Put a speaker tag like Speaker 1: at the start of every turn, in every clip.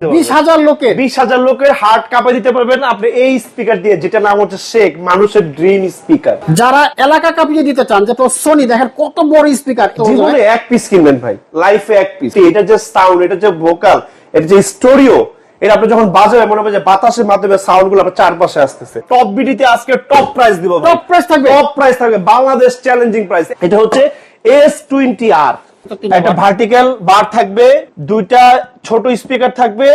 Speaker 1: বিশ হাজার লোকের।
Speaker 2: বিশ হাজার লোকের হার্ট কাঁপে দিতে পারবেন। আপনি এই স্পিকার দিয়ে যেটা নাম হচ্ছে শেখ মানুষের ড্রিম স্পিকার
Speaker 1: যারা এলাকা কাঁপিয়ে দিতে চান যে সোনি দেখেন কত বড় স্পিকার
Speaker 2: জীবনে এক পিস কিনবেন ভাই। লাইফে এক পিস এটা যে সাউন্ড এটা যে ভোকাল এটা যে স্টোরিও এটা আপনি যখন বাজাবে মনে হবে যে বাতাসের মাধ্যমে সাউন্ডগুলো আপনার চারপাশে আসতেছে। টপ বিডিতে আজকে টপ প্রাইস দিব
Speaker 1: Top price থাকবে?
Speaker 2: টপ প্রাইস থাকবে। বাংলাদেশ চ্যালেঞ্জিং প্রাইস এটা হচ্ছে এস টোয়েন্টি আর একটা ভার্টিক্যাল বার থাকবে। দুইটা ছোট স্পিকার থাকবে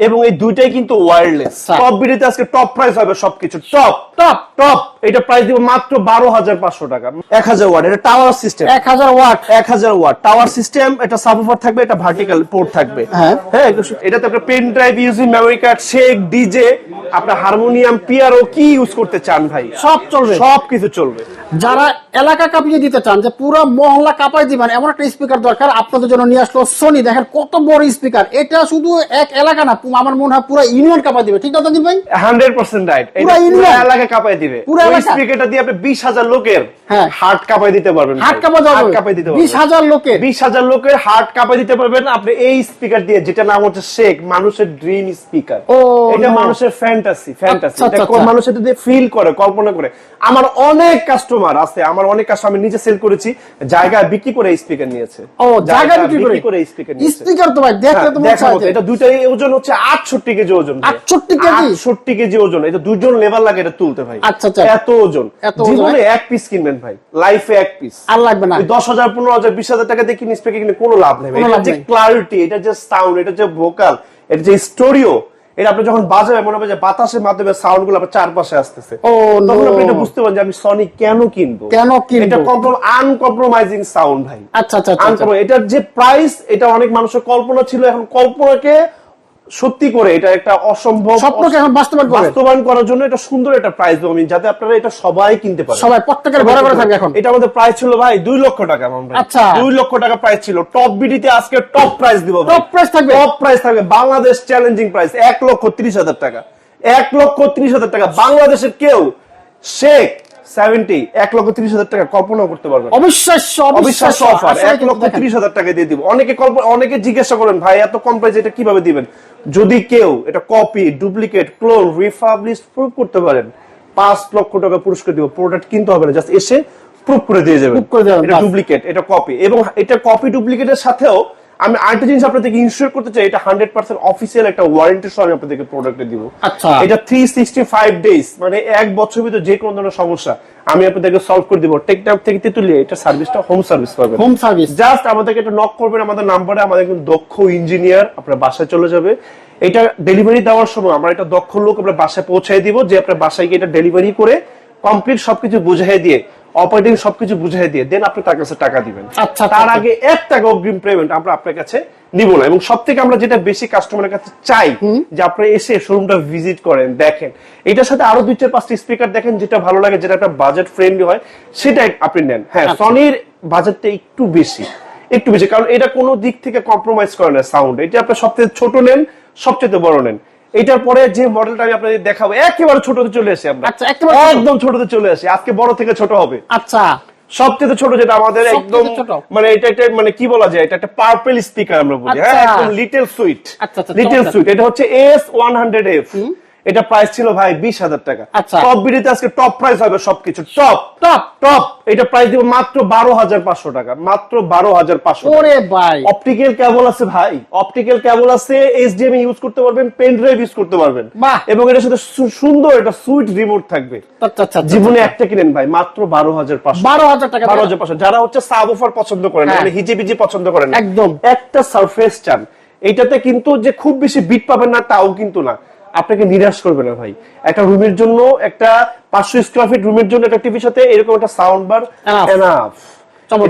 Speaker 2: এবং এই দুইটাই কিন্তু ওয়্যারলেস
Speaker 1: আচ্ছা।
Speaker 2: টপ বিডিতে আজকে টপ প্রাইস হবে সবকিছু। টপ
Speaker 1: টপ
Speaker 2: টপ এটা প্রাইস দিব মাত্র বারো হাজার পাঁচশো টাকা। এক হাজার ওয়াট এটা টাওয়ার সিস্টেম
Speaker 1: এক হাজার ওয়াট
Speaker 2: এক হাজার ওয়াট টাওয়ার সিস্টেম এটা সাবউফার থাকবে এটা ভার্টিক্যাল পোর্ট থাকবে।
Speaker 1: হ্যাঁ।
Speaker 2: হ্যাঁ এটাতে আপনার pen drive using memory card shake DJ আপনার হারমোনিয়াম পিয়ারো কি ইউজ করতে চান ভাই?
Speaker 1: সব চলবে।
Speaker 2: সব কিছু চলবে।
Speaker 1: যারা এলাকা কাঁপিয়ে দিতে চান যে পুরো মহল্লা কাঁপাই দিবেন এমন একটা স্পিকার দরকার আপনাদের জন্য নিয়ে আসলো সোনি দেখেন কত বড় স্পিকার এটা শুধু এক এলাকা না আমার মনে হয় পুরো ইউনিয়ন কাঁপাই দিবে। ঠিক আছে ভাই?
Speaker 2: হান্ড্রেড পার্সেন্ট রাইট
Speaker 1: পুরো ইন্ডিয়া।
Speaker 2: এলাকা কাঁপাই দিবে।
Speaker 1: পুরো।
Speaker 2: স্পিকারটা দিয়ে আপনি বিশ হাজার লোকের
Speaker 1: হ্যাঁ।
Speaker 2: হার্ট কাঁপাই দিতে পারবেন
Speaker 1: হাট কাঁপা যাবে।
Speaker 2: হার্ট কাঁপাই দিতে পারবেন।
Speaker 1: হাজার লোকের।
Speaker 2: বিশ হাজার লোকের হার্ট কাঁপাই দিতে পারবেন। আপনি এই স্পিকার দিয়ে যেটা নাম হচ্ছে শেখ মানুষের ড্রিম স্পিকার এটা মানুষের ফ্যান্টাসি ফ্যান্টাসি
Speaker 1: আচ্ছা,
Speaker 2: এটা
Speaker 1: আচ্ছা, আচ্ছা।
Speaker 2: মানুষ এটা দিয়ে ফিল করে কল্পনা করে। আমার অনেক কাস্টমার আছে আমার অনেক কাস্টমার আমি নিজে সেল করেছি জায়গায় বিক্রি করে স্পিকার নিয়েছে।
Speaker 1: ও জায়গা বিক্রি করে?
Speaker 2: স্পিকার নিয়েছে।
Speaker 1: স্পিকার তো ভাই দেখতে
Speaker 2: হ্যাঁ,
Speaker 1: তো মনে
Speaker 2: দেখার এটা দুইটাই ওজন হচ্ছে আটষট্টি কেজি ওজন ভাই।
Speaker 1: 68 কেজি?
Speaker 2: আটষট্টি কেজি ওজন। এটা দুজন লেবার লাগে এটা তুলতে ভাই।
Speaker 1: আচ্ছা, আচ্ছা।
Speaker 2: এত ওজন। জীবনে এক পিস কিনবেন ভাই। লাইফে এক পিস
Speaker 1: আর লাগবে না।
Speaker 2: দশ হাজার পনেরো হাজার বিশ হাজার টাকা দিয়ে কিনে স্পিকার কিনে কোনো লাভ নেই এটা যে ক্লারিটি এটা যে সাউন্ড এটা যে ভোকাল এটা যে স্টোরিও এটা আপনি যখন বাজাবে মনে হবে যে বাতাসের মাধ্যমে সাউন্ডগুলো আপনার চারপাশে আসতেছে। তখন আপনি এটা বুঝতে পারেন যে আমি সনি কেন কিনবো?
Speaker 1: কেন কিনবো?
Speaker 2: এটা আনকম্প্রোমাইজিং সাউন্ড ভাই।
Speaker 1: আচ্ছা আচ্ছা আচ্ছা, আচ্ছা।
Speaker 2: এটার যে প্রাইস এটা অনেক মানুষের কল্পনা ছিল এখন কল্পনাকে সত্যি করে এটা একটা অসম্ভব
Speaker 1: স্বপ্নকে এখন বাস্তবায়ন করবেন।
Speaker 2: বাস্তবায়ন করার জন্য এটা সুন্দর একটা প্রাইস দেবো আমি যাতে আপনারা এটা সবাই কিনতে পারেন
Speaker 1: সবাই প্রত্যেকের ঘরে ঘরে থাকবে এখন
Speaker 2: এটা আমাদের প্রাইস ছিল ভাই দুই লক্ষ টাকা আমার ভাই।
Speaker 1: আচ্ছা।
Speaker 2: দুই লক্ষ টাকা প্রাইস ছিল টপ বিডিতে আজকে টপ প্রাইস দিব
Speaker 1: টপ প্রাইস থাকবে?
Speaker 2: টপ প্রাইস থাকবে বাংলাদেশ চ্যালেঞ্জিং প্রাইস এক লক্ষ ত্রিশ হাজার টাকা এক লক্ষ ত্রিশ হাজার টাকা বাংলাদেশের কেউ শেখ সেভেন্টি এক লক্ষ ত্রিশ হাজার টাকা কল্পনা করতে পারবে না।
Speaker 1: অবিশ্বাস্য
Speaker 2: অবিশ্বাস্য অফার এক লক্ষ। ত্রিশ হাজার টাকা দিয়ে দিব। অনেকে অনেকে জিজ্ঞাসা করেন ভাই এত কম প্রাইস এটা কীভাবে দিবেন? যদি কেউ এটা copy duplicate clone republish prove করতে পারেন পাঁচ লক্ষ টাকা পুরস্কার দিব। প্রোডাক্ট কিনতে হবে না জাস্ট এসে প্রুভ করে দিয়ে যাবেন। ডুপ্লিকেট এটা কপি এবং এটা কপি ডুপ্লিকেটের সাথেও আমি আরেকটা জিনিস আপনাদেরকে ইনশিওর করতে চাই এটা হান্ড্রেড পার্সেন্ট অফিসিয়াল একটা ওয়ারেন্টি সহ আমি আপনাদেরকে প্রোডাক্টে দিব।
Speaker 1: আচ্ছা।
Speaker 2: এটা থ্রি সিক্সটি ফাইভ ডেজ মানে এক বছর ভিতরে যে কোনো ধরনের সমস্যা আমি আপনাদেরকে সলভ করে দিব। টেকনাপ থেকে তেতুলিয়ে এটা সার্ভিসটা হোম সার্ভিস পাবেন।
Speaker 1: হোম সার্ভিস
Speaker 2: জাস্ট আমাদেরকে একটা নক করবেন আমাদের নাম্বারে আমাদের কিন্তু দক্ষ ইঞ্জিনিয়ার আপনার বাসায় চলে যাবে। এটা ডেলিভারি দেওয়ার সময় আমরা একটা দক্ষ লোক আপনার বাসায় পৌঁছায় দিব যে আপনার বাসায় গিয়ে এটা ডেলিভারি করে কমপ্লিট সবকিছু বুঝাই দিয়ে অপারেটিং সবকিছু বুঝাই দিয়ে দেন আপনি তার কাছে টাকা দিবেন।
Speaker 1: আচ্ছা,
Speaker 2: তার
Speaker 1: আচ্ছা।
Speaker 2: আগে এক টাকা অগ্রিম পেমেন্ট আমরা আপনার কাছে নিব না। এবং সব থেকে আমরা যেটা বেশি কাস্টমারের কাছে চাই যে আপনারা এসে শোরুমটা ভিজিট করেন দেখেন। এটার সাথে আরও দুই চার পাঁচটা স্পিকার দেখেন যেটা ভালো লাগে যেটা একটা বাজেট ফ্রেন্ডলি হয় সেটাই আপনি নেন। হ্যাঁ
Speaker 1: আচ্ছা।
Speaker 2: সনির বাজেটটা একটু বেশি একটু বেশি। কারণ এটা কোনো দিক থেকে কম্প্রোমাইজ করে না সাউন্ড এটা আপনি সবচেয়ে ছোট নেন সবচেয়ে বড় নেন। এটার পরে যে মডেলটা আমি আপনাদের দেখাবো একেবারে ছোটতে চলে আসি আমরা।
Speaker 1: আচ্ছা, একেবারে
Speaker 2: একদম ছোটতে চলে আসি। আজকে বড় থেকে ছোট হবে।
Speaker 1: আচ্ছা।
Speaker 2: সবচেয়ে ছোট যেটা আমাদের একদম। মানে এটা একটা মানে কি বলা যায়? এটা একটা পার্পল স্পিকার আমরা বলি। হ্যাঁ
Speaker 1: আচ্ছা।
Speaker 2: একদম লিটল সুইট
Speaker 1: আচ্ছা, আচ্ছা,
Speaker 2: লিটল সুইট এটা হচ্ছে এস ওয়ান হান্ড্রেড এফ এটা প্রাইস ছিল ভাই বিশ হাজার টাকা।
Speaker 1: আচ্ছা।
Speaker 2: টপ বিডিতে আজকে টপ প্রাইস হবে সবকিছু। টপ
Speaker 1: টপ
Speaker 2: টপ এটা প্রাইস দিব মাত্র বারো হাজার পাঁচশো টাকা। মাত্র বারো হাজার পাঁচশো
Speaker 1: ভাই।
Speaker 2: অপটিক্যাল কেবল আছে ভাই। অপটিক্যাল কেবল আছে এইচডিএমআই ইউজ করতে পারবেন পেন ড্রাইভ ইউজ করতে পারবেন। এবং এটার সাথে সুন্দর একটা সুইট রিমোট থাকবে।
Speaker 1: আচ্ছা আচ্ছা আচ্ছা,
Speaker 2: জীবনে
Speaker 1: আচ্ছা।
Speaker 2: একটা কিনেন ভাই মাত্র বারো হাজার পাঁচশো
Speaker 1: বারো হাজার টাকা।
Speaker 2: বারো হাজার পাঁচশো। যারা হচ্ছে সাব অফার পছন্দ করেন
Speaker 1: হ্যাঁ।
Speaker 2: মানে হিজি বিজি পছন্দ করেন
Speaker 1: একদম।
Speaker 2: একটা সারফেস চান। এটাতে কিন্তু যে খুব বেশি বিট পাবেন না তাও কিন্তু না। আপনাকে নিরাশ করবে না ভাই। একটা রুমের জন্য একটা পাঁচশো স্কোয়ার ফিট রুমের জন্য একটা টিভির সাথে এরকম একটা সাউন্ড বার এনাফ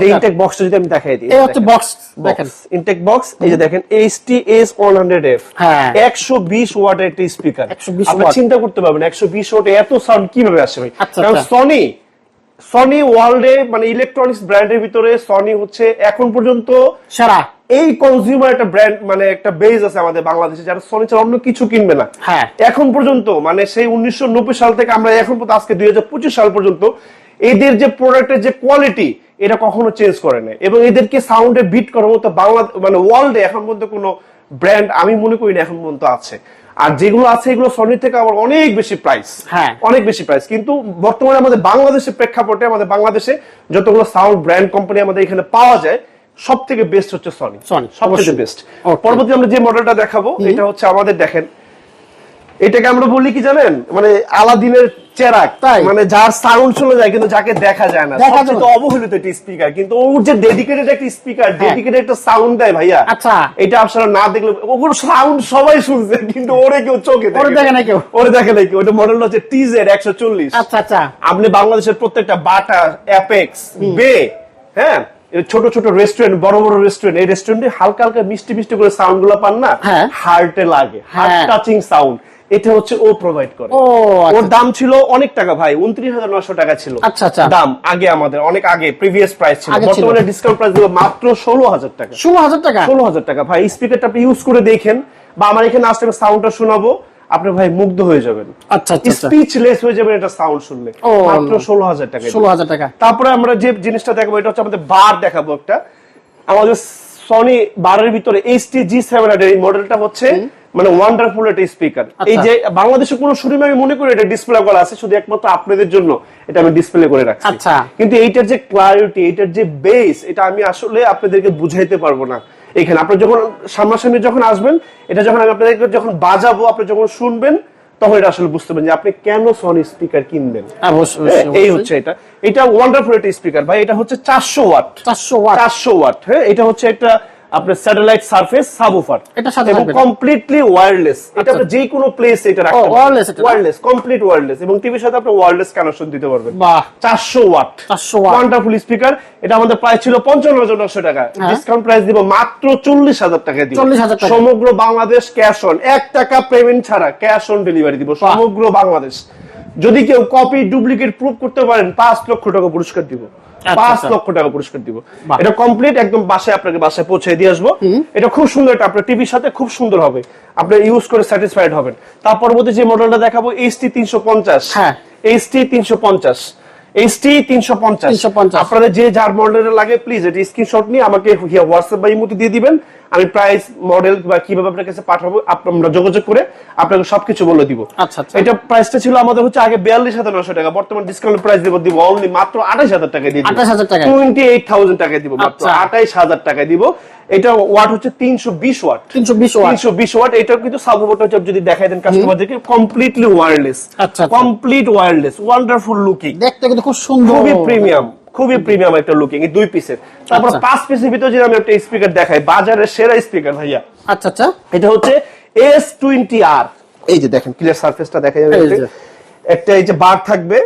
Speaker 2: ইনটেক বক্সটা যদি আমি দেখাই দিই
Speaker 1: এই হচ্ছে বক্স দেখেন।
Speaker 2: ইনটেক বক্স এই যে দেখেন এইচটিএস ওয়ান হান্ড্রেড এফ
Speaker 1: হ্যাঁ।
Speaker 2: একশো বিশ ওয়াটের একটা স্পিকার
Speaker 1: 120
Speaker 2: আপনি চিন্তা করতে পারবেন একশো বিশ ওয়াট এত সাউন্ড কীভাবে আসে ভাই? কারণ
Speaker 1: আচ্ছা।
Speaker 2: সনি সনি ওয়ার্ল্ডে মানে ইলেকট্রনিক্স ব্র্যান্ডের ভিতরে সনি হচ্ছে এখন পর্যন্ত
Speaker 1: সেরা।
Speaker 2: এই কনজিউমার একটা ব্র্যান্ড মানে একটা বেজ আছে আমাদের বাংলাদেশে যারা সনি ছাড়া অন্য কিছু কিনবে না।
Speaker 1: হ্যাঁ।
Speaker 2: এখন পর্যন্ত মানে সেই উনিশশো নব্বই সাল থেকে আমরা এখন পর্যন্ত আজকে দুই হাজার পঁচিশ সাল পর্যন্ত এদের যে প্রোডাক্টের যে কোয়ালিটি এটা কখনো চেঞ্জ করে না এবং এদেরকে সাউন্ডে বিট করার মতো বাংলা মানে ওয়ার্ল্ডে এখন পর্যন্ত কোনো ব্র্যান্ড আমি মনে করি না এখন পর্যন্ত আছে। আর যেগুলো আছে এগুলো সনির থেকে আবার অনেক বেশি প্রাইস
Speaker 1: হ্যাঁ।
Speaker 2: অনেক বেশি প্রাইস কিন্তু বর্তমানে আমাদের বাংলাদেশের প্রেক্ষাপটে আমাদের বাংলাদেশে যতগুলো সাউন্ড ব্র্যান্ড কোম্পানি আমাদের এখানে পাওয়া যায় সব থেকে বেস্ট হচ্ছে সনি
Speaker 1: সনি
Speaker 2: সব থেকে বেস্ট পরবর্তী আমরা যে মডেলটা দেখাবো এটা হচ্ছে আমাদের দেখেন এটাকে আমরা বলি কি জানেন? মানে আলাদিনের চেরাক
Speaker 1: তাই?
Speaker 2: মানে যার সাউন্ড শোনা যায় কিন্তু যাকে দেখা যায় না।
Speaker 1: দেখা যায়
Speaker 2: সবচেয়ে অবহেলিত একটা স্পিকার কিন্তু ওর যে ডেডিকেটেড একটা স্পিকার ডেডিকেটেড একটা সাউন্ড দেয় ভাইয়া
Speaker 1: আচ্ছা।
Speaker 2: এটা আপনারা না দেখলে ওগুলো সাউন্ড সবাই শুনছে কিন্তু ওরে কেউ চোখে
Speaker 1: ওরে দেখে না কেউ।
Speaker 2: ওরে দেখে নাই কেউ। ওটা মডেল হচ্ছে টিজেড একশো চল্লিশ।
Speaker 1: আচ্ছা আচ্ছা।
Speaker 2: আপনি বাংলাদেশের প্রত্যেকটা বাটা অ্যাপেক্স বে হ্যাঁ? ছোট ছোট রেস্টুরেন্ট বড় বড় রেস্টুরেন্ট এই রেস্টুরেন্টে হালকা হালকা মিষ্টি মিষ্টি করে সাউন্ডগুলো পান না?
Speaker 1: হ্যাঁ।
Speaker 2: হার্টে লাগে। হার্ট
Speaker 1: হ্যাঁ।
Speaker 2: টাচিং সাউন্ড এটা হচ্ছে ও প্রোভাইড করে।
Speaker 1: আচ্ছা।
Speaker 2: ওর দাম ছিল অনেক টাকা ভাই উনত্রিশ হাজার নশো টাকা ছিল।
Speaker 1: আচ্ছা, আচ্ছা।
Speaker 2: দাম আগে আমাদের অনেক আগে প্রিভিয়াস প্রাইস ছিল। বর্তমানে ডিসকাউন্ট প্রাইস দিল মাত্র ষোলো হাজার টাকা।
Speaker 1: ষোলো হাজার টাকা?
Speaker 2: ষোলো হাজার টাকা। ভাই স্পিকারটা আপনি ইউজ করে দেখেন। বা আমার এখানে আসলে সাউন্ডটা শোনাবো। আপনি ভাই মুগ্ধ হয়ে যাবেন।
Speaker 1: আচ্ছা আচ্ছা আচ্ছা।
Speaker 2: স্পিচলেস হয়ে যাবেন এটা সাউন্ড শুনলে। মাত্র ষোলো হাজার টাকা।
Speaker 1: ষোলো হাজার টাকা।
Speaker 2: তারপরে আমরা যে জিনিসটা দেখাবো এটা হচ্ছে আমাদের বার দেখাবো একটা। আমাদের সনি বারের ভিতরে এইচটি জি সেভেন হান্ড্রেড এই মডেলটা হচ্ছে মানে ওয়ান্ডারফুল একটা স্পিকার
Speaker 1: আচ্ছা।
Speaker 2: এই যে বাংলাদেশে কোনো শোরুমে আমি মনে করি এটা ডিসপ্লে করা আছে শুধু একমাত্র আপনাদের জন্য এটা আমি ডিসপ্লে করে রাখছি।
Speaker 1: আচ্ছা।
Speaker 2: কিন্তু এইটার যে ক্লারিটি এটার যে বেস এটা আমি আসলে আপনাদেরকে বুঝাইতে পারব না এখানে। আপনার যখন সামনাসামনি যখন আসবেন এটা যখন আমি আপনাদেরকে যখন বাজাবো আপনি যখন শুনবেন তখন এটা আসলে বুঝতে পারবেন যে আপনি কেন সনি স্পিকার কিনবেন। হ্যাঁ,
Speaker 1: অবশ্যই,
Speaker 2: এই হচ্ছে এটা। এটা ওয়ান্ডারফুল একটা স্পিকার ভাই এটা হচ্ছে চারশো ওয়াট।
Speaker 1: চারশো ওয়াট।
Speaker 2: চারশো ওয়াট হ্যাঁ এটা হচ্ছে একটা আপনার স্যাটেলাইট সারফেস
Speaker 1: সাথে
Speaker 2: এবং কমপ্লিটলি ওয়্যারলেস এটা
Speaker 1: আচ্ছা।
Speaker 2: আপনি যে কোনো প্লেস এটা রাখতে ওয়্যারলেস কমপ্লিট ওয়্যারলেস এবং টিভির সাথে আপনি ওয়্যারলেস কানেকশন দিতে পারবেন।
Speaker 1: বাহ।
Speaker 2: চারশো ওয়াট
Speaker 1: 400 watt।
Speaker 2: ওয়ান্ডারফুল স্পিকার এটা আমাদের প্রাইস ছিল পঞ্চান্ন হাজার নশো টাকা।
Speaker 1: হ্যাঁ।
Speaker 2: ডিসকাউন্ট প্রাইস দিব মাত্র চল্লিশ হাজার টাকা দিব
Speaker 1: 40,000 টাকা।
Speaker 2: সমগ্র বাংলাদেশ ক্যাশ অন এক টাকা পেমেন্ট ছাড়া ক্যাশ অন ডেলিভারি দিব সমগ্র বাংলাদেশ। যদি কেউ কপি ডুপ্লিকেট প্রুফ করতে পারেন পাঁচ লক্ষ টাকা পুরস্কার দিব। পাঁচ
Speaker 1: আচ্ছা।
Speaker 2: লক্ষ টাকা পুরস্কার দিব। এটা কমপ্লিট একদম বাসায় আপনাকে বাসায় পৌঁছে দিয়ে আসব। এটা খুব সুন্দর এটা আপনার টিভির সাথে খুব সুন্দর হবে। আপনি ইউজ করে স্যাটিসফাইড হবেন। তার পরবর্তী যে মডেলটা দেখাবো এইচটি তিনশো পঞ্চাশ।
Speaker 1: হ্যাঁ।
Speaker 2: এইচটি তিনশো পঞ্চাশ। এইচটি তিনশো পঞ্চাশ।
Speaker 1: 350
Speaker 2: আপনাদের যে যার মডেলের লাগে প্লিজ এটি স্ক্রিনশট নিয়ে আমাকে হোয়াটসঅ্যাপ বা ইমোতে দিয়ে দিবেন। আমি প্রাইস মডেল বা কীভাবে আপনার কাছে পাঠাবো আমরা যোগাযোগ করে আপনাকে সবকিছু বলে দিব।
Speaker 1: আচ্ছা, আচ্ছা।
Speaker 2: এটা প্রাইসটা ছিল আমাদের হচ্ছে আগে বিয়াল্লিশ হাজার নশো টাকা বর্তমান ডিসকাউন্ট প্রাইস দিব দিব অনলি মাত্র আঠাশ হাজার টাকা দিয়ে
Speaker 1: 28,000 টাকায়?
Speaker 2: টোয়েন্টি এইট থাউজেন্ড টাকা দিব মাত্র
Speaker 1: আচ্ছা।
Speaker 2: আঠাইশ হাজার টাকা দিব। এটা ওয়াট হচ্ছে তিনশো বিশ ওয়াট
Speaker 1: তিনশো বিশ ওয়াট
Speaker 2: তিনশো বিশ ওয়াট এটাও কিন্তু সাবওয়াট যদি দেখাই দেন কাস্টমারদেরকে কমপ্লিটলি ওয়্যারলেস
Speaker 1: আচ্ছা, আচ্ছা।
Speaker 2: কমপ্লিট ওয়্যারলেস ওয়ান্ডারফুল লুকিং
Speaker 1: দেখতে কিন্তু খুব সুন্দর।
Speaker 2: খুবই প্রিমিয়াম খুবই প্রিমিয়াম একটা লুকিং এই দুই পিসের তারপর
Speaker 1: আচ্ছা।
Speaker 2: পাঁচ পিসের ভিতরে যদি আমি একটা স্পিকার দেখাই বাজারের সেরা স্পিকার ভাইয়া।
Speaker 1: আচ্ছা আচ্ছা।
Speaker 2: এটা হচ্ছে এস টোয়েন্টি আর এই যে দেখেন। ক্লিয়ার সার্ফেসটা দেখা যাবে। একটা এই যে বার থাকবে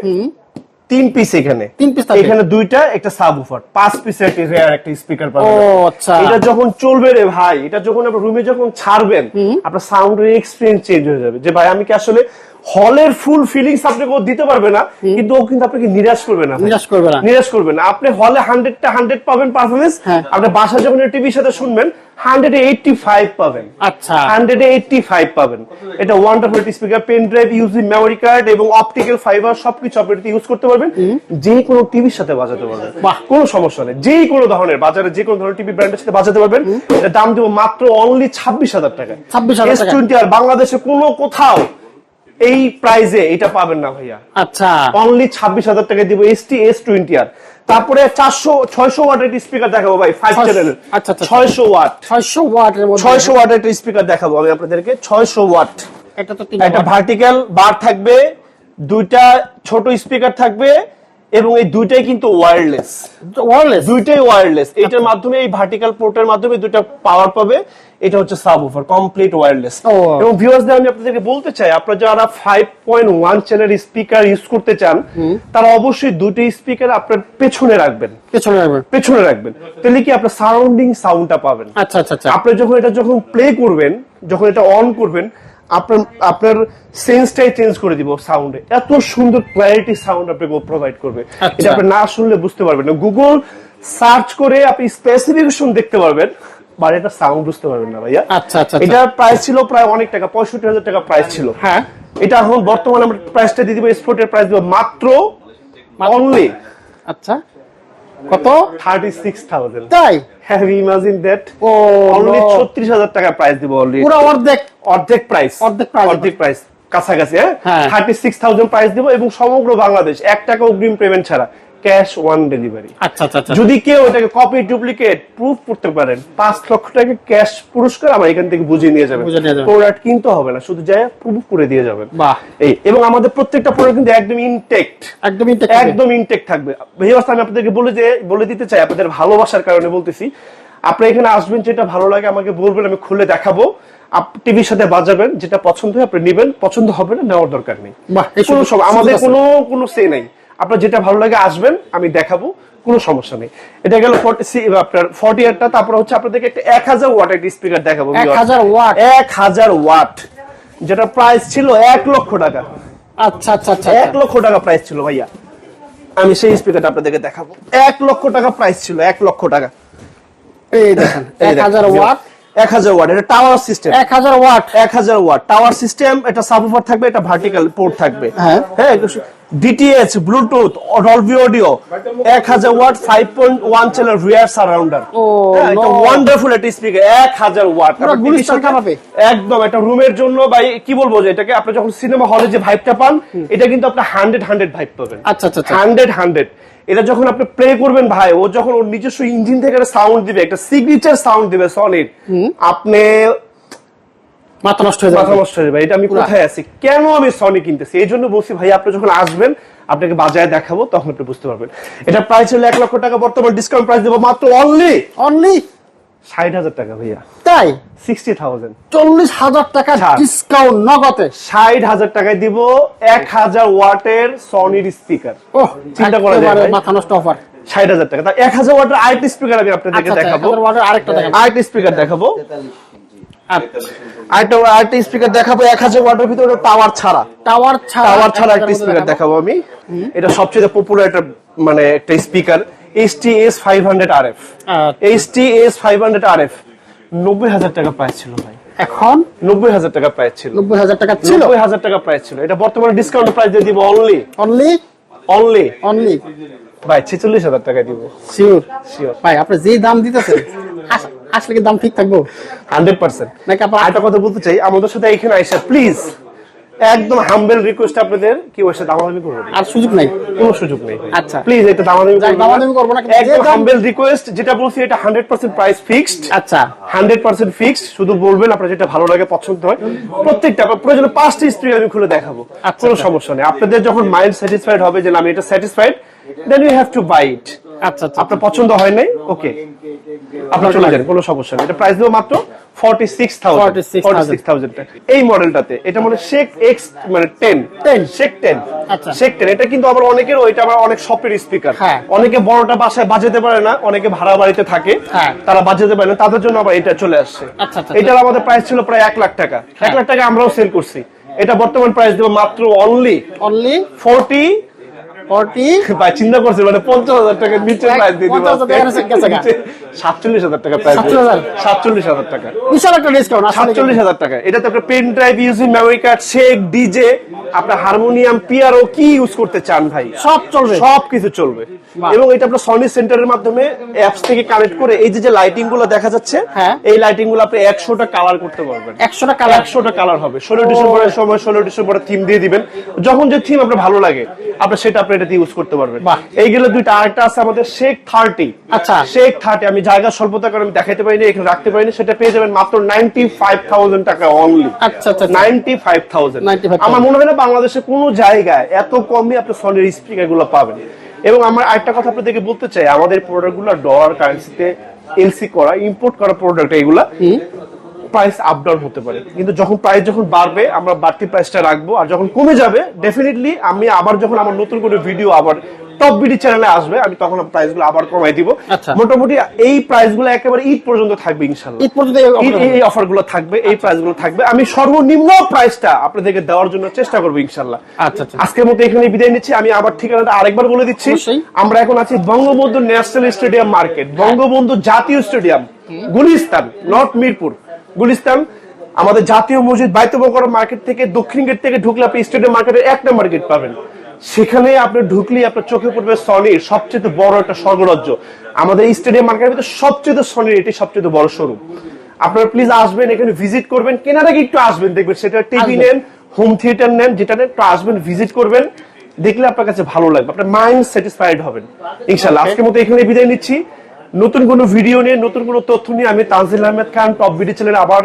Speaker 2: তিন পিস এখানে।
Speaker 1: তিন পিস থাকবে।
Speaker 2: এখানে দুইটা একটা সাব উফার পাঁচ পিসের একটা রেয়ার একটা স্পিকার পাবেন।
Speaker 1: ও, আচ্ছা।
Speaker 2: এটা যখন চলবে রে ভাই এটা যখন আপনার রুমে যখন ছাড়বেন আপনার সাউন্ডের এক্সপিরিয়েন্স চেঞ্জ হয়ে যাবে। যে ভাই আমি কি আসলে হলের ফুল ফিলিংস আপনাকে দিতে পারবে না কিন্তু ও কিন্তু আপনাকে নিরাশ করবে না।
Speaker 1: নিরাশ করবে না।
Speaker 2: নিরাশ করবে না। আপনি হলে হান্ড্রেডটা হান্ড্রেড পাবেন পারফরমেন্স
Speaker 1: হ্যাঁ।
Speaker 2: আপনি বাসা যখন টিভির সাথে শুনবেন হান্ড্রেড এইটটি ফাইভ পাবেন।
Speaker 1: আচ্ছা।
Speaker 2: হান্ড্রেড এইটটি ফাইভ পাবেন। এটা ওয়ান্ডারফুল স্পিকার পেন ড্রাইভ ইউজি মেমোরি কার্ড এবং অপটিক্যাল ফাইবার সবকিছু আপনি ইউজ করতে পারবেন। যে কোনো টিভির সাথে বাজাতে পারবেন।
Speaker 1: বাহ।
Speaker 2: কোনো সমস্যা নেই। যে কোনো ধরনের বাজারে যে কোনো ধরনের টিভি ব্র্যান্ডের সাথে বাজাতে পারবেন। এটা দাম দেবো মাত্র অনলি ছাব্বিশ হাজার টাকা
Speaker 1: 26,000 টাকা।
Speaker 2: টোয়েন্টি আর বাংলাদেশে কোনো কোথাও এই প্রাইজে এটা পাবেন না ভাইয়া।
Speaker 1: আচ্ছা।
Speaker 2: অনলি ছাব্বিশ হাজার টাকা দিব S T S twenty R. তারপরে চারশো ছয়শো ওয়াটের স্পিকার দেখাবো ভাই ফাইভ চ্যানেলের
Speaker 1: আচ্ছা, আচ্ছা।
Speaker 2: ছয়শো ওয়াট।
Speaker 1: ছয়শো ওয়াট
Speaker 2: ছয়শো ওয়াটের একটা স্পিকার দেখাবো আমি আপনাদেরকে ছয়শো ওয়াট।
Speaker 1: এটা তো
Speaker 2: একটা ভার্টিক্যাল বার থাকবে দুইটা ছোট স্পিকার থাকবে এবং এই দুইটাই কিন্তু ওয়্যারলেস
Speaker 1: ওয়ারলেস
Speaker 2: দুইটাই ওয়্যারলেস এটার মাধ্যমে এই ভার্টিক্যাল পোর্টের মাধ্যমে দুইটা পাওয়ার পাবে। এটা হচ্ছে সাব উফার কমপ্লিট ওয়্যারলেস। এবং ভিউয়ার্সদের আমি আপনাদেরকে বলতে চাই আপনারা যারা five point one channel speaker use করতে চান তারা অবশ্যই দুইটা স্পিকার আপনার পেছনে রাখবেন।
Speaker 1: পেছনে রাখবেন।
Speaker 2: পেছনে রাখবেন। তাহলে কি আপনার সারাউন্ডিং সাউন্ডটা পাবেন।
Speaker 1: আচ্ছা আচ্ছা আচ্ছা।
Speaker 2: আপনি যখন এটা যখন প্লে করবেন যখন এটা অন করবেন আপনার আপনার সেন্সটাই চেঞ্জ করে দিব সাউন্ডে এত সুন্দর ক্ল্যারিটি সাউন্ড আপনাকে প্রোভাইড করবে
Speaker 1: আচ্ছা।
Speaker 2: এটা আপনি না শুনলে বুঝতে পারবেন না গুগল সার্চ করে আপনি স্পেসিফিকেশন দেখতে পারবেন বাট এটা সাউন্ড বুঝতে পারবেন না ভাইয়া
Speaker 1: আচ্ছা, আচ্ছা, আচ্ছা।
Speaker 2: এটার প্রাইস ছিল প্রায় অনেক টাকা পঁয়ষট্টি হাজার টাকা প্রাইস ছিল
Speaker 1: হ্যাঁ।
Speaker 2: এটা এখন বর্তমানে আমরা প্রাইসটা দিয়ে দিব স্পোর্টের প্রাইস দিব মাত্র অনলি
Speaker 1: আচ্ছা কত?
Speaker 2: থার্টি সিক্স থাউজেন্ড
Speaker 1: তাই
Speaker 2: হ্যাভ ইমাজিন দ্যাট
Speaker 1: ও
Speaker 2: অনলি
Speaker 1: no।
Speaker 2: ছত্রিশ হাজার টাকা প্রাইস দিব অলরেডি
Speaker 1: পুরো অর্ধেক।
Speaker 2: অর্ধেক প্রাইস
Speaker 1: অর্ধেক।
Speaker 2: অর্ধেক প্রাইস কাছাকাছি।
Speaker 1: হ্যাঁ?
Speaker 2: থার্টি সিক্স থাউজেন্ড প্রাইস দিব এবং সমগ্র বাংলাদেশ এক টাকা অগ্রিম পেমেন্ট ছাড়া। Cash on delivery.
Speaker 1: আচ্ছা আচ্ছা আচ্ছা।
Speaker 2: যদি কেউ এটাকে কপি ডুপ্লিকেট প্রুফ করতে পারেন পাঁচ লক্ষ টাকা ক্যাশ পুরস্কার আমার এখান থেকে বুঝিয়ে নিয়ে যাবেন। প্রোডাক্ট কিনতে হবে না শুধু যায় প্রুফ করে দিয়ে যাবেন। এই এবং আমাদের প্রত্যেকটা প্রোডাক্ট কিন্তু একদম ইনটেক্ট
Speaker 1: একদমই ঠিক
Speaker 2: একদম ইনটেক থাকবে। ভিউয়ার্স আমি আপনাদেরকে বলে যে বলে দিতে চাই আপনাদের ভালোবাসার কারণে বলতেছি। আপনি এখানে আসবেন যেটা ভালো লাগে আমাকে বলবেন আমি খুলে দেখাবো। টিভির সাথে বাজাবেন যেটা পছন্দ হয় আপনি নেবেন পছন্দ হবে না নেওয়ার দরকার নেই।
Speaker 1: বাহ,
Speaker 2: কোনো সম- আমাদের কোনো কোনো সে নাই। আপনার যেটা ভালো লাগে আসবেন আমি দেখাবো কোনো সমস্যা নেই। এটা গেল আপনার ফর্টি এরটা তারপর হচ্ছে আপনাদেরকে একটা এক হাজার ওয়াট একটা স্পিকার দেখাবো এক হাজার ওয়াট? যেটা প্রাইস ছিল এক লক্ষ টাকা।
Speaker 1: আচ্ছা আচ্ছা আচ্ছা
Speaker 2: এক লক্ষ টাকা প্রাইস ছিল ভাইয়া। আমি সেই স্পিকারটা আপনাদেরকে দেখাবো। এক লক্ষ টাকা প্রাইস ছিল এক লক্ষ টাকা।
Speaker 1: এই দেখেন এক হাজার ওয়াট?
Speaker 2: এক হাজার ওয়াট এটা টাওয়ার সিস্টেম
Speaker 1: এক হাজার ওয়াট।
Speaker 2: এক হাজার ওয়াট টাওয়ার সিস্টেম এটা সাবউফার থাকবে এটা ভার্টিক্যাল পোর্ট থাকবে।
Speaker 1: হ্যাঁ।
Speaker 2: হ্যাঁ ডিটিএইচ ব্লুটুথ ডলবি অডিও এক হাজার watt five point one channel rear surrounder
Speaker 1: ও,
Speaker 2: এটা ওয়ান্ডারফুল একটা স্পিকার এক হাজার ওয়াট।
Speaker 1: পুরো গুলিস্তান
Speaker 2: একদম একটা রুমের জন্য ভাই কি বলব যে এটাকে আপনি যখন সিনেমা হলে যে ভাইবটা পান এটা কিন্তু আপনি হান্ড্রেড হান্ড্রেড ভাইব পাবেন।
Speaker 1: আচ্ছা আচ্ছা আচ্ছা।
Speaker 2: হান্ড্রেড হান্ড্রেড এটা যখন আপনি প্লে করবেন ভাই ও যখন ওর নিজস্ব ইঞ্জিন থেকে একটা সাউন্ড দিবে একটা সিগনেচার সাউন্ড দিবে সনির আপনি
Speaker 1: মাথা নষ্ট হয়ে
Speaker 2: মাথা
Speaker 1: যাবে
Speaker 2: নষ্ট হয়ে যাবে। এটা আমি কোথায় আছি? কেন আমি সনি কিনতেছি? এই জন্য বলছি ভাই আপনি যখন আসবেন আপনাকে বাজারে দেখাবো তখন আপনি বুঝতে পারবেন। এটা প্রাইস হলো এক লক্ষ টাকা বর্তমান ডিসকাউন্ট প্রাইস দেবো মাত্র অনলি
Speaker 1: অনলি
Speaker 2: ষাট হাজার টাকা ভাইয়া।
Speaker 1: তাই?
Speaker 2: সিক্সটি থাউজেন্ড
Speaker 1: চল্লিশ হাজার টাকা ডিসকাউন্ট নগদে?
Speaker 2: ষাট হাজার টাকায় দিব এক হাজার ওয়াটের সনির স্পিকার
Speaker 1: ওহ
Speaker 2: চিন্তা করা যায়
Speaker 1: মাথা নষ্ট অফার
Speaker 2: ষাট হাজার টাকা। এক হাজার ওয়াটের আরেকটি স্পিকার আমি আপনাদেরকে
Speaker 1: আচ্ছা
Speaker 2: দেখাবো।
Speaker 1: আরেকটা দেখাবো।
Speaker 2: আরেকটা স্পিকার দেখাবো। আরেকটা আরেকটা স্পিকার দেখাবো। এক হাজার ওয়াটের ভিতরে টাওয়ার ছাড়া।
Speaker 1: টাওয়ার ছাড়া
Speaker 2: টাওয়ার ছাড়া একটা স্পিকার দেখাবো। আমি। এটা সবচেয়ে পপুলার একটা মানে একটা speaker HT S five hundred R F. HT S five hundred R F নব্বই হাজার টাকা প্রাইস ছিল ভাই।
Speaker 1: এখন?
Speaker 2: নব্বই হাজার টাকা প্রাইস ছিল।
Speaker 1: নব্বই হাজার টাকা ছিল?
Speaker 2: নব্বই হাজার টাকা প্রাইস ছিল। এটা বর্তমানে ডিসকাউন্ট প্রাইস দিয়ে দিব অনলি
Speaker 1: অনলি
Speaker 2: অনলি
Speaker 1: অনলি
Speaker 2: ভাই ছেচল্লিশ হাজার টাকা দিব।
Speaker 1: শিওর
Speaker 2: শিওর
Speaker 1: ভাই আপনি যে দাম দিতেছেন আস- আসলে কি দাম ঠিক থাকব?
Speaker 2: হান্ড্রেড পার্সেন্ট
Speaker 1: নাকি আপনার
Speaker 2: আরেকটা কথা বলতে চাই আমাদের সাথে এখানে আইসা প্লিজ একদম হাম্বেল রিকোয়েস্ট আপনাদের কি ওর সাথে দামাদামি করব
Speaker 1: আর সুযোগ নাই?
Speaker 2: কোনো সুযোগ নেই।
Speaker 1: আচ্ছা।
Speaker 2: প্লিজ এটা দামাদামি।
Speaker 1: দামাদামি করব না,
Speaker 2: একদম হাম্বেল রিকোয়েস্ট যেটা বলছি এটা হান্ড্রেড পার্সেন্ট প্রাইস ফিক্সড
Speaker 1: আচ্ছা।
Speaker 2: হান্ড্রেড পার্সেন্ট ফিক্সড শুধু বলবেন আপনার যেটা ভালো লাগে পছন্দ হয়। প্রত্যেকটা আপনার প্রয়োজনে পাঁচটা স্ত্রী আমি খুলে দেখাবো।
Speaker 1: আচ্ছা,
Speaker 2: কোনো
Speaker 1: আচ্ছা।
Speaker 2: সমস্যা নেই। আপনাদের যখন মাইন্ড স্যাটিসফাইড হবে যে আমি এটা satisfied then you have to buy it
Speaker 1: আচ্ছা আচ্ছা।
Speaker 2: আপনার পছন্দ হয় নাই ওকে আপনার চলে যান কোনো সমস্যা নেই। এটা প্রাইস দেবো মাত্র ফর্টি সিক্স থাউজেন্ড
Speaker 1: 46,000
Speaker 2: টাকা। এই মডেলটাতে এটা মানে শেক এক্স মানে ten
Speaker 1: 10
Speaker 2: shake ten. Shake ten এটা কিন্তু আবার অনেকের ওইটা আবার অনেক শপের স্পিকার
Speaker 1: হ্যাঁ।
Speaker 2: অনেকে বড়টা বাসায় বাজাতে পারে না অনেকে ভাড়া বাড়িতে থাকে।
Speaker 1: হ্যাঁ।
Speaker 2: তারা বাজাতে পারে না তাদের জন্য আবার এটা চলে আসছে।
Speaker 1: আচ্ছা, আচ্ছা।
Speaker 2: এটার আমাদের প্রাইস ছিল প্রায় এক লাখ টাকা। এক লাখ টাকা আমরাও সেল করছি। এটা বর্তমান প্রাইস দেবো মাত্র অনলি
Speaker 1: অনলি
Speaker 2: ফোরটি
Speaker 1: ফর্টি?
Speaker 2: ভাই চিন্তা করছি মানে পঞ্চাশ হাজার টাকার নিচে প্রাইস দিয়ে দিব টাকা প্রাইস
Speaker 1: 47,000
Speaker 2: সাতচল্লিশ হাজার টাকা
Speaker 1: বিশাল একটা ডিসকাউন্ট আসলে
Speaker 2: সাতচল্লিশ হাজার টাকা। এটাতে আপনার pen drive using memory card shake DJ আপনার হারমোনিয়াম পিয়ারো কি ইউজ করতে চান ভাই?
Speaker 1: সব চলবে।
Speaker 2: সব কিছু চলবে এবং এটা আপনার সনি সেন্টারের মাধ্যমে অ্যাপস থেকে কানেক্ট করে এই যে যে লাইটিংগুলো দেখা যাচ্ছে
Speaker 1: হ্যাঁ।
Speaker 2: এই লাইটিংগুলো আপনি একশোটা কালার করতে পারবেন।
Speaker 1: একশোটা কালার
Speaker 2: একশোটা কালার হবে। ষোলো ডিসেম্বরের সময় ষোলো ডিসেম্বরের থিম দিয়ে দিবেন। যখন যে থিম আপনার ভালো লাগে আপনি সেটা আপনি এটাতে ইউজ করতে পারবেন। এইগুলো দুইটা আরেকটা আছে আমাদের শেক থার্টি
Speaker 1: আচ্ছা।
Speaker 2: শেক থার্টি আমি জায়গা স্বল্পতার কারণে আমি দেখাতে পারিনি এখানে রাখতে পারিনি সেটা পেয়ে যাবেন মাত্র নাইনটি ফাইভ থাউজেন্ড টাকা অনলি
Speaker 1: আচ্ছা।
Speaker 2: নাইনটি ফাইভ থাউজেন্ড আমার মনে হয় না বাংলাদেশে কোনো জায়গায় এত কমই আপনি সনির স্পিকারগুলো পাবেন। এবং আমার আরেকটা কথা আপনাদেরকে বলতে চাই আমাদের প্রোডাক্টগুলো ডলার কারেন্সিতে এলসি করা ইম্পোর্ট করা প্রোডাক্ট এগুলা প্রাইস আপ ডাউন হতে পারে। কিন্তু যখন প্রাইস যখন বাড়বে আমরা বাড়তি প্রাইসটা রাখব। আর যখন কমে যাবে ডেফিনেটলি আমি আবার যখন আমার নতুন কোনো ভিডিও আবার টপ বিডি চ্যানেলে আসবে আমি তখন প্রাইসগুলো আবার কমাই দিব।
Speaker 1: আচ্ছা।
Speaker 2: মোটামুটি এই প্রাইসগুলো একেবারে ঈদ পর্যন্ত থাকবে ইনশাল্লাহ
Speaker 1: ঈদ পর্যন্ত এই
Speaker 2: থাকবে। এই প্রাইসগুলো থাকবে। আমি সর্বনিম্ন প্রাইসটা আপনাদেরকে দেওয়ার জন্য চেষ্টা করব ইনশাল্লাহ
Speaker 1: আচ্ছা, আচ্ছা।
Speaker 2: আজকের মতো এখানে বিদায় নিচ্ছি। আমি আবার ঠিকানাটা আরেকবার বলে দিচ্ছি। আমরা এখন আছি Bangabandhu national stadium market Bangabandhu জাতীয় স্টেডিয়াম গুলিস্তান নর্থ মিরপুর। গুলিস্তান আমাদের জাতীয় মসজিদ বাইতুবকর মার্কেট থেকে দক্ষিণ গেট থেকে ঢুকলে আপনি স্টেডিয়াম মার্কেটের এক নম্বর গেট পাবেন। সেখানে আপনি ঢুকলেই আপনার চোখে পড়বে সনির সবচেয়ে বড় একটা স্বর্গরাজ্য আমাদের স্টেডিয়াম মার্কেটের ভিতরে সবচেয়ে সনির এটি সবচেয়ে বড় শোরুম আপনারা প্লিজ আসবেন এখানে ভিজিট করবেন। কেনার আগে একটু আসবেন দেখবেন সেটা টিভি নেন হোম থিয়েটার নেন যেটা নেন একটু আসবেন ভিজিট করবেন। দেখলে আপনার কাছে ভালো লাগবে আপনার মাইন্ড স্যাটিসফাইড হবেন। ইনশাল্লাহ আজকের মতো এখানে বিদায় নিচ্ছি। নতুন কোনো ভিডিও নিয়ে নতুন কোনো তথ্য নিয়ে আমি তানজিল আহমেদ খান টপ ভিডিও চ্যানেলে আবার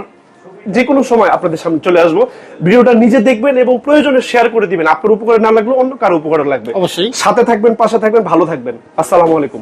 Speaker 2: যে কোনো সময় আপনাদের সামনে চলে আসব। ভিডিওটা নিজে দেখবেন এবং প্রয়োজনে শেয়ার করে দিবেন। আপনার উপকারে না লাগলে অন্য কারও উপকারে লাগবে।
Speaker 1: অবশ্যই।
Speaker 2: সাথে থাকবেন পাশে থাকবেন ভালো থাকবেন। আসসালামু আলাইকুম।